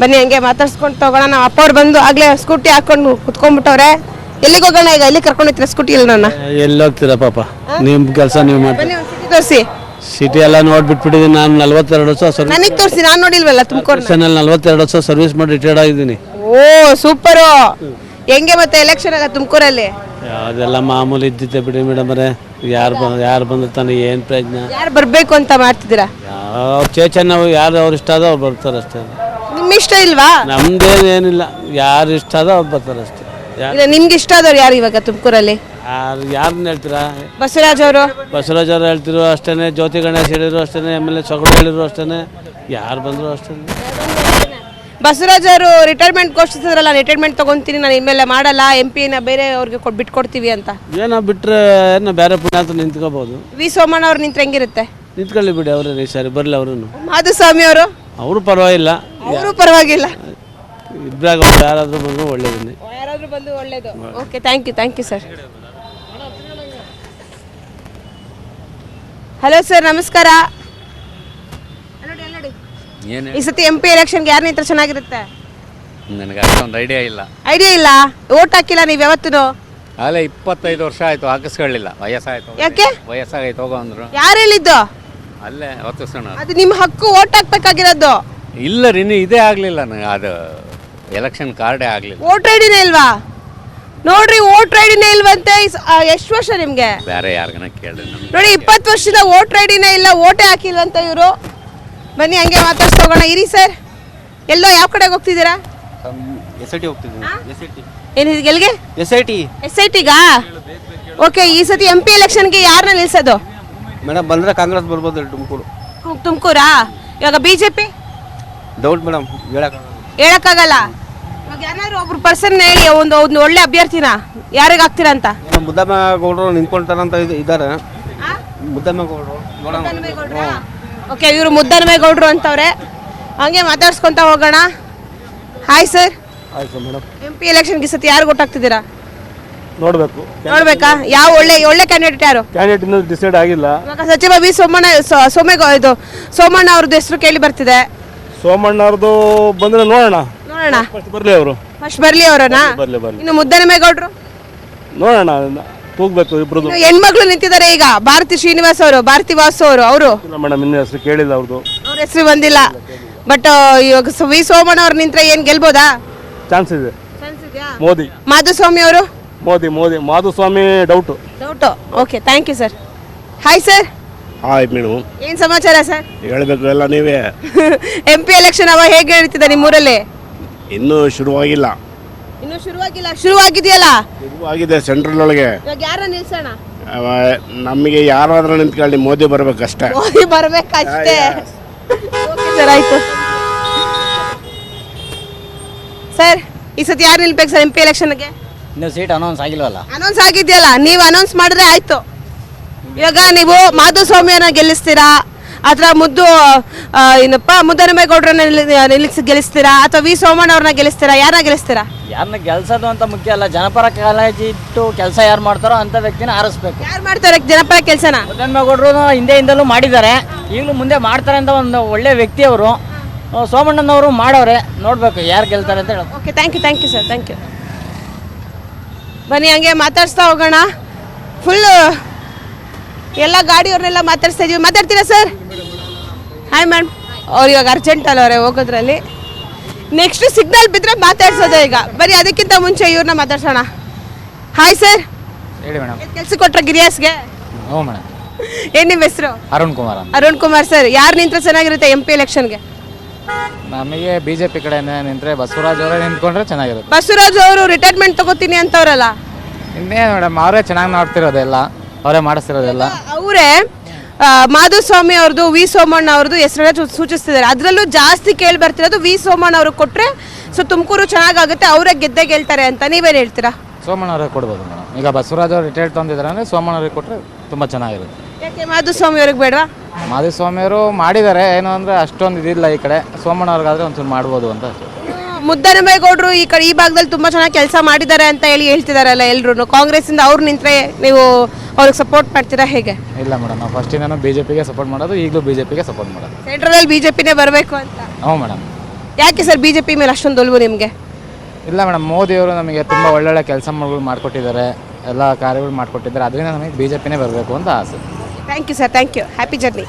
ಬನ್ನಿ ಹಂಗೆ ಮಾತಾಡ್ಸ್ಕೊಂಡು ತಗೋಣ. ನಾವು ಅಪ್ಪ ಅವ್ರು ಬಂದು ಆಗ್ಲೇ ಸ್ಕೂಟಿ ಹಾಕೊಂಡು ಕುತ್ಕೊಂಡ್ಬಿಟ್ಟವ್ರೆ. ಎಲ್ಲಿಗೆ ಹೋಗೋಣ ಈಗ? ಎಲ್ಲಿ ಕರ್ಕೊಂಡು ಹೋಗ್ತೀರಾ ಸ್ಕೂಟಿ ಇಲ್ಲ ನನ್ನ? ಎಲ್ಲಿ ಹೋಗ್ತೀರಾ ಪಾಪ? ನಿಮ್ ಕೆಲಸ ನೀವು ಮಾಡಿ ಬನ್ನಿ ಒಂದು ಸಿಟಿ ತೋರಿಸಿ. ಸಿಟಿ ಎಲ್ಲ ನೋಡ್ಬಿಟ್ಬಿಟ್ಟಿದ್ದೀನಿ ನಾನು ನಲ್ವತ್ತೆರಡು ವರ್ಷ ಸರ್ವಿಸ್ ನನಗೆ ತೋರಿಸಿ ನಾನು ನೋಡಿಲ್ವಲ್ಲ ತುಮಕೂರು ಸ್ಟೇಷನಲ್ಲಿ ನಲ್ವತ್ತೆರಡು ವರ್ಷ ಸರ್ವಿಸ್ ಮಾಡಿ ರಿಟೈರ್ಡ್ ಆಗಿದ್ದೀನಿ. Oh super. ಹೆಂಗೆ ಮತ್ತೆ ಎಲೆಕ್ಷನ್ ಆಗ ತುಮಕೂರಲ್ಲಿ? ಅದೆಲ್ಲ ಮಾಮೂಲಿ ಇದ್ದಿದ್ದೆ ಬಿಡಿ ಮೇಡಮ್ ಅವರೇ. ಯಾರು ಬಂದು ಯಾರು ಬಂದ್ರೆ ತಾನೆ ಏನು ಪ್ರಯತ್ನ ಯಾರು ಬರಬೇಕು ಅಂತ ಮಾಡ್ತಿದ್ದೀರಾ? ಯಾವ ಚೇಚನ್ ನಾವು ಯಾರು ಅವ್ರು ಇಷ್ಟ ಆದೋ ಅವ್ರು ಬರ್ತಾರೆ ಅಷ್ಟೇ. ಇಷ್ಟ ಇಲ್ವಾ? ನಮ್ದೇನೇನಿಲ್ಲ. ಯಾರು ಇಷ್ಟ ಆದೋ ಅವ್ರು ಬರ್ತಾರೆ ಅಷ್ಟೇ. ಇಲ್ಲ ನಿಮ್ಗೆ ಇಷ್ಟ ಆದವ್ರು ಯಾರು ಇವಾಗ ತುಮಕೂರಲ್ಲಿ? ಯಾರು ಯಾರನ್ನ ಹೇಳ್ತೀರಾ? ಬಸವರಾಜ್ ಅವರು? ಬಸವರಾಜ್ ಅವ್ರು ಹೇಳ್ತಿರೋ ಅಷ್ಟೇ ಜ್ಯೋತಿ ಗಣೇಶ್ ಹೇಳಿದ್ರು ಅಷ್ಟೇ ಎಂ ಎಲ್ ಎ ಸೊಗಡು ಹೇಳಿದ್ರು ಅಷ್ಟೇ ಯಾರು ಬಂದರು ಅಷ್ಟೇ ಬಸವರಾಜ್ ಅವರು ರಿಟೈರ್ಮೆಂಟ್ ಘೋಷಿಸಿದ್ರಲ್ಲ ರಿಟೈರ್ಮೆಂಟ್ ತಗೊಂತೀನಿ ನಾನು ಇನ್ಮೇಲೆ ಮಾಡಲ್ಲ ಎಂ ಪಿನ ಬೇರೆ ಅವ್ರಿಗೆ ಕೊಟ್ಟು ಬಿಟ್ಕೊಡ್ತೀವಿ ಅಂತ. ಏನೋ ಬಿಟ್ಟರೆ ಏನೋ ಬೇರೆ ಪುಣ್ಯಾತ ನಿಂತ್ಕೋಬೋದು. ವಿ ಸೋಮಣ್ಣ ಅವ್ರು ನಿಂತ್ರೆ ಹೆಂಗಿರುತ್ತೆ? ನಿಂತ್ಕೊಳ್ಳಿ ಬಿಡಿ ಅವರು ಈ ಸಾರಿ ಬರಲಿ ಅವರು ಮಾಧುಸ್ವಾಮಿ ಅವರು? ಅವರು ಪರವಾಗಿಲ್ಲ. ಅವರು ಪರವಾಗಿಲ್ಲ. ಇಬ್ಬರಾಗ ಯಾರಾದರೂ ಬಂದು ಒಳ್ಳೇದನ್ನೇ ಯಾರಾದರೂ ಬಂದು ಒಳ್ಳೇದು. Okay thank you thank you sir hello sir ನಮಸ್ಕಾರ. ಈ ಸತಿ ಎಂ ಪಿ ಎಲೆಕ್ಷನ್ಗೆ ಯಾರು ನಿಂತ್ರೆ ಚೆನ್ನಾಗಿರುತ್ತೆ? ನನಗೆ ಅಷ್ಟೊಂದು ಐಡಿಯಾ ಇಲ್ಲ. ಐಡಿಯಾ ಇಲ್ಲ? ಓಟ್ ಹಾಕಿಲ್ಲ ನೀವು ಯಾವತ್ತೂ ಅಲ್ಲೇ ಇಪ್ಪತ್ತೈದು ವರ್ಷ ಆಯ್ತು ಹಾಕಿಸ್ಕೊಳ್ಳಿಲ್ಲ. ವಯಸ್ಸಾಯ್ತು. ಯಾಕೆ? ವಯಸ್ಸಾಗೈತೆ ಹೋಗೋ ಅಂದ್ರು. ಯಾರು ಹೇಳಿದ್ದು? ಅಲ್ಲೇ ಹೊತ್ತಿಸೋಣ ಅದು ನಿಮ್ಮ ಹಕ್ಕು ಓಟ್ ಹಾಕ್ಬೇಕಾಗಿರೋದು. ಇಲ್ಲ ರೀ ಇನ್ನೂ ಇದೇ ಆಗಲಿಲ್ಲ ನನಗೆ. ಅದು ಎಲೆಕ್ಷನ್ ಕಾರ್ಡೇ ಆಗಲಿಲ್ಲ. ವೋಟ್ರ್ ಐಡಿನೇ ಇಲ್ವಾ? ನೋಡ್ರಿ ವೋಟ್ ಐಡಿನೇ ಇಲ್ವಂತೆ ಎಷ್ಟು ವರ್ಷ ನಿಮ್ಗೆ? ಬೇರೆ ಯಾರಿಗನ ಕೇಳಿ ನಮ್ಗೆ. ನೋಡಿ ಇಪ್ಪತ್ತು ವರ್ಷದ ವೋಟ್ ಐಡಿನೇ ಇಲ್ಲ ವೋಟೇ ಹಾಕಿಲ್ಲ ಅಂತ ಇವರು. ಬನ್ನಿ ಹಂಗೆ ಮಾತಾಡ್ಸ್ಕೋಗೋಣ ಇರಿ ಸರ್. ಎಲ್ಲೋ ಯಾವ ಕಡೆಗೆ ಹೋಗ್ತಿದ್ದೀರಾ? ಎಸ್ ಐ ಟಿ ಹೋಗ್ತಿದ್ದೀನಿ. ಎಸ್ ಐ ಟಿ ಏನು ಎಲ್ಲಿಗೆ S I T S I ಟಿಗಾ okay ಈ ಸತಿ ಎಂ ಪಿ ಎಲೆಕ್ಷನ್ಗೆ ಯಾರನ್ನ ನಿಲ್ಸೋದು? ಮೇಡಮ್ ಬಂದರೆ ಕಾಂಗ್ರೆಸ್ ಬರ್ಬೋದು ತುಮಕೂರು. ತುಮಕೂರಾ? ಇವಾಗ B J P doubt madam ಹೇಳಕ್ ಹೇಳಕ್ಕಾಗಲ್ಲ? ಇವಾಗ ಒಬ್ರು ಪರ್ಸನ್ ಹೇಳಿ ಒಂದು ಒಂದು ಒಳ್ಳೆ ಅಭ್ಯರ್ಥಿನ ಯಾರಿಗೆ ಹಾಕ್ತೀರಾ ಅಂತ? ಮುದ್ದಮ್ಮ ಗೌಡರು ನಿಂತ್ಕೊಂತಾರಂತ ಇದು ಇದ್ದಾರೆ ಮುದ್ದಮ್ಮ ಗೌಡರು ನೋಡೋಣ. ಓಕೆ ಇವರು ಮುದ್ದನಮೇಗೌಡರು ಅಂತವ್ರೆ. ಹಂಗೆ ಮಾತಾಡ್ಸ್ಕೊಂತ ಹೋಗೋಣ. ಹಾಯ್ ಸರ್ ಆಯ್ತು ಮೇಡಮ್ ಎಂ ಪಿ ಎಲೆಕ್ಷನ್ಗೆ ಸತಿ ಯಾರು ಗೊತ್ತಾಗ್ತಿದ್ದೀರಾ ನೋಡಬೇಕು. ನೋಡ್ಬೇಕಾ? ಯಾವ ಒಳ್ಳೆ ಒಳ್ಳೆ ಕ್ಯಾಂಡಿಡೇಟ್ ಯಾರು? ಕ್ಯಾಂಡಿಡೇಟ್ ಇನ್ನೂ ಡಿಸೈಡ್ ಆಗಿಲ್ಲ. ಇವಾಗ ಸಚಿವ ವಿ ಸೋಮಣ್ಣ ಸೋ- ಸೋಮೇಗೌ ಇದು ಸೋಮಣ್ಣ ಅವ್ರದ್ದು ಹೆಸರು ಕೇಳಿ ಬರ್ತಿದೆ. ಸೋಮಣ್ಣ ಅವ್ರದ್ದು ಬಂದ್ರೆ ನೋಡೋಣ. ನೋಡೋಣ. ಬರಲಿ ಅವರು. ಫಸ್ಟ್ ಬರ್ಲಿ ಅವರನ್ನ? ಬರ್ಲಿ ಬರ್ಲಿ. ಇನ್ನು ಮುದ್ದನಮೇಗೌಡರು ನೋಡೋಣ ತೂಗ್ಬೇಕು ಇಬ್ರದ್ದು ಹೆಣ್ಮಕ್ಳು ನಿಂತಿದ್ದಾರೆ ಈಗ. ಭಾರತಿ ಶ್ರೀನಿವಾಸ್ ಅವರು ಭಾರತಿ ವಾಸು ಅವರು ಅವರು? ಇಲ್ಲ ಮೇಡಮ್ ಇನ್ನೂ ಹೆಸರು ಕೇಳಿಲ್ಲ ಅವ್ರದ್ದು ಅವ್ರ ಹೆಸರು ಬಂದಿಲ್ಲ. ಬಟ್ ಇವಾಗ ಸ- ವಿ ಸೋಮಣ್ಣ ಅವ್ರು ನಿಂತ್ರೆ ಏನ್ ಗೆಲ್ಬೋದಾ? ಚಾನ್ಸ್ ಇದೆ. ಮೋದಿ. ಮಾಧುಸ್ವಾಮಿ ಅವರು? Modi Modi. Madhuswamy doubt doubt okay thank you sir hi sir hi madam ಏನ್ ಸಮಾಚಾರ ಸರ್? ಹೇಳಬೇಕು ಎಲ್ಲ ನೀವೇ. ಎಂ ಪಿ ಎಲೆಕ್ಷನ್ ಅವ ಹೇಗೆ ನಡೀತಿದೆ ನಿಮ್ಮೂರಲ್ಲಿ? ಇನ್ನೂ ಶುರುವಾಗಿಲ್ಲ. ಇನ್ನು ಶುರುವಾಗಿಲ್ಲ. ಶುರುವಾಗಿದೆಯಲ್ಲ? ಶುರುವಾಗಿದೆ ಸೆಂಟ್ರಲ್ ಒಳಗೆ. ಇವಾಗ ಯಾರ ನಿಲ್ಸೋಣ? ಅವ ನಮಗೆ ಯಾರಾದ್ರೂ ನಿಂತ್ಕೊಳ್ಳಿ ಮೋದಿ ಬರ್ಬೇಕಷ್ಟೇ. ಮೋದಿ ಬರ್ಬೇಕಷ್ಟೇ. ಓಕೆ ಸರ್ ಆಯ್ತು. ಸರ್ ಈ ಸತಿ ಯಾರು ನಿಲ್ಬೇಕು ಸರ್ ಎಂ ಪಿ ಎಲೆಕ್ಷನ್ಗೆ ಇನ್ನು ಸೀಟ್ ಅನೌನ್ಸ್ ಆಗಿಲ್ವಲ್ಲ? ಅನೌನ್ಸ್ ಆಗಿದೆಯಲ್ಲ ನೀವು ಅನೌನ್ಸ್ ಮಾಡಿದ್ರೆ ಆಯ್ತು. ಇವಾಗ ನೀವು ಮಾಧುಸ್ವಾಮಿಯನ್ನ ಗೆಲ್ಲಿಸ್ತೀರಾ? ಅಥವಾ ಮುದ್ದು ಏನಪ್ಪ ಮುದ್ದನಮೇಗೌಡ್ರನ್ನ ನಿಲ್ಲಿ- ನಿಲ್ಲಿಸಿ ಗೆಲ್ಲಿಸ್ತೀರಾ? ಅಥವಾ ವಿ ಸೋಮಣ್ಣ ಅವ್ರನ್ನ ಗೆಲ್ಲಿಸ್ತೀರಾ? ಯಾರನ್ನ ಗೆಲ್ಲಿಸ್ತೀರಾ? ಯಾರನ್ನ ಗೆಲ್ಸೋದು ಅಂತ ಮುಖ್ಯ ಅಲ್ಲ. ಜನಪರ ಕಾಳಜಿ ಇಟ್ಟು ಕೆಲಸ ಯಾರು ಮಾಡ್ತಾರೋ ಅಂತ ವ್ಯಕ್ತಿನ ಆರಿಸ್ಬೇಕು. ಯಾರು ಮಾಡ್ತಾರೆ ಜನಪರ ಕೆಲಸನ? ಮುದ್ದನ್ಮೇಗೌಡರು ಹಿಂದೆಯಿಂದಲೂ ಮಾಡಿದ್ದಾರೆ. ಈಗಲೂ ಮುಂದೆ ಮಾಡ್ತಾರೆ ಅಂತ ಒಂದು ಒಳ್ಳೆ ವ್ಯಕ್ತಿ ಅವರು ಸೋಮಣ್ಣನವರು ಮಾಡೋರೆ. ನೋಡ್ಬೇಕು ಯಾರು ಗೆಲ್ತಾರೆ ಅಂತ ಹೇಳೋದು. Okay thank you thank you sir thank you ಬನ್ನಿ ಹಂಗೆ ಮಾತಾಡ್ಸ್ತಾ ಹೋಗೋಣ. ಫುಲ್ಲು ಎಲ್ಲ ಗಾಡಿಯವ್ರನ್ನೆಲ್ಲ ಮಾತಾಡ್ಸ್ತಾ ಇದೀವಿ. ಮಾತಾಡ್ತೀರಾ ಸರ್ ಹಾಯ್ ಮ್ಯಾಮ್ ಅವ್ರು ಇವಾಗ ಅರ್ಜೆಂಟ್ ಅಲ್ಲ ಅವರೇ ಹೋಗೋದ್ರಲ್ಲಿ. ನೆಕ್ಸ್ಟ್ ಸಿಗ್ನಲ್ ಬಿದ್ದರೆ ಮಾತಾಡ್ಸೋದು ಈಗ. ಬರೀ ಅದಕ್ಕಿಂತ ಮುಂಚೆ ಇವ್ರನ್ನ ಮಾತಾಡ್ಸೋಣ. ಹಾಯ್ ಸರ್ ಹೇಳಿ ಮೇಡಮ್ ಕೆಲಸ ಕೊಟ್ಟರೆ ಗಿರಿಯಾಸ್ಗೆ? ಹ್ಞೂ ಮೇಡಮ್ ಏನು ನಿಮ್ಮ ಹೆಸರು? ಅರುಣ್ ಕುಮಾರ್ ಅಂತ. ಅರುಣ್ ಕುಮಾರ್ ಸರ್ ಯಾರು ನಿಂತ್ರೆ ಚೆನ್ನಾಗಿರುತ್ತೆ ಎಂ ಪಿ ಎಲೆಕ್ಷನ್ಗೆ ನಮಗೆ ಬಿಜೆಪಿ ಕಡೆ ಕಡೆಯಿಂದ ನಿಂತರೆ ಬಸವರಾಜ್ ಅವರೇ ನಿಂತ್ಕೊಂಡ್ರೆ ಚೆನ್ನಾಗಿರುತ್ತೆ. ಬಸವರಾಜ್ ಅವರು ರಿಟೈರ್ಮೆಂಟ್ ತಗೋತೀನಿ ಅಂತವ್ರಲ್ಲ? ಇನ್ನೇನು ಮೇಡಮ್ ಅವರೇ ಚೆನ್ನಾಗಿ ನೋಡ್ತಿರೋದೆಲ್ಲ ಅವರೇ ಮಾಡಿಸ್ತಿರೋದೆಲ್ಲ. ಅವರೇ ಮಾಧುಸ್ವಾಮಿ ಅವ್ರದ್ದು ವಿ ಸೋಮಣ್ಣ ಅವ್ರದ್ದು ಹೆಸರನ್ನ ಸೂಚಿಸ್ತಿದ್ದಾರೆ. ಅದರಲ್ಲೂ ಜಾಸ್ತಿ ಕೇಳಿ ಬರ್ತಿರೋದು ವಿ ಸೋಮಣ್ಣ ಅವ್ರಿಗೆ ಕೊಟ್ಟರೆ ಸೊ ತುಮಕೂರು ಚೆನ್ನಾಗಾಗುತ್ತೆ ಅವರೇ ಗೆದ್ದೆ ಗೆಲ್ತಾರೆ ಅಂತ ನೀವೇನು ಹೇಳ್ತೀರಾ? ಸೋಮಣ್ಣ ಅವರೇ ಕೊಡ್ಬೋದು ಮೇಡಮ್. ಈಗ ಬಸವರಾಜ್ ಅವರು ರಿಟೈರ್ಡ್ ತಂದಿದ್ದಾರೆ ಅಂದರೆ ಸೋಮಣ್ಣ ಅವ್ರಿಗೆ ಕೊಟ್ಟರೆ ತುಂಬ ಚೆನ್ನಾಗಿರುತ್ತೆ. ಯಾಕೆ ಮಾಧುಸ್ವಾಮಿ ಅವ್ರಿಗೆ ಬೇಡವಾ? ಮಾಧುಸ್ವಾಮಿಯವರು ಮಾಡಿದ್ದಾರೆ. ಏನು ಅಂದರೆ ಅಷ್ಟೊಂದು ಇದಿಲ್ಲ ಈ ಕಡೆ. ಸೋಮಣ್ಣ ಅವ್ರಿಗಾದ್ರೆ ಒಂಚೂರು ಮಾಡ್ಬೋದು ಅಂತ ಅಷ್ಟೇ. ಮುದ್ದನಮೇಗೌಡರು ಈ ಕಡೆ ಈ ಭಾಗದಲ್ಲಿ ತುಂಬ ಚೆನ್ನಾಗಿ ಕೆಲಸ ಮಾಡಿದ್ದಾರೆ ಅಂತ ಹೇಳಿ ಹೇಳ್ತಿದಾರಲ್ಲ ಎಲ್ಲರೂ ಕಾಂಗ್ರೆಸ್ಸಿಂದ ಅವ್ರು ನಿಂತರೆ ನೀವು ಅವ್ರಿಗೆ ಸಪೋರ್ಟ್ ಮಾಡ್ತೀರಾ ಹೇಗೆ? ಇಲ್ಲ ಮೇಡಮ್ ನಾವು ಫಸ್ಟ್ ಬಿ ಜೆ ಪಿಗೆ ಸಪೋರ್ಟ್ ಮಾಡೋದು ಈಗಲೂ ಬಿ ಜೆ ಪಿಗೆ ಸಪೋರ್ಟ್ ಮಾಡೋದು ಸೆಂಟ್ರಲ್ ಬಿಜೆಪಿನೇ ಬರಬೇಕು ಅಂತ. ಹ್ಞೂ ಮೇಡಮ್. ಯಾಕೆ ಸರ್ ಬಿ ಜೆ ಪಿ ಮೇಲೆ ಅಷ್ಟೊಂದು ಒಲವು ನಿಮಗೆ? ಇಲ್ಲ ಮೇಡಮ್ ಮೋದಿಯವರು ನಮಗೆ ತುಂಬ ಒಳ್ಳೊಳ್ಳೆ ಕೆಲಸ ಕೆಲಸಗಳು ಮಾಡಿಕೊಟ್ಟಿದ್ದಾರೆ ಎಲ್ಲ ಕಾರ್ಯಗಳು ಮಾಡಿಕೊಟ್ಟಿದ್ದಾರೆ ಅದರಿಂದ ನಮಗೆ ಬಿ ಜೆ ಪಿನೇ ಬರಬೇಕು ಅಂತ ಆಸೆ. Thank you sir thank you happy journey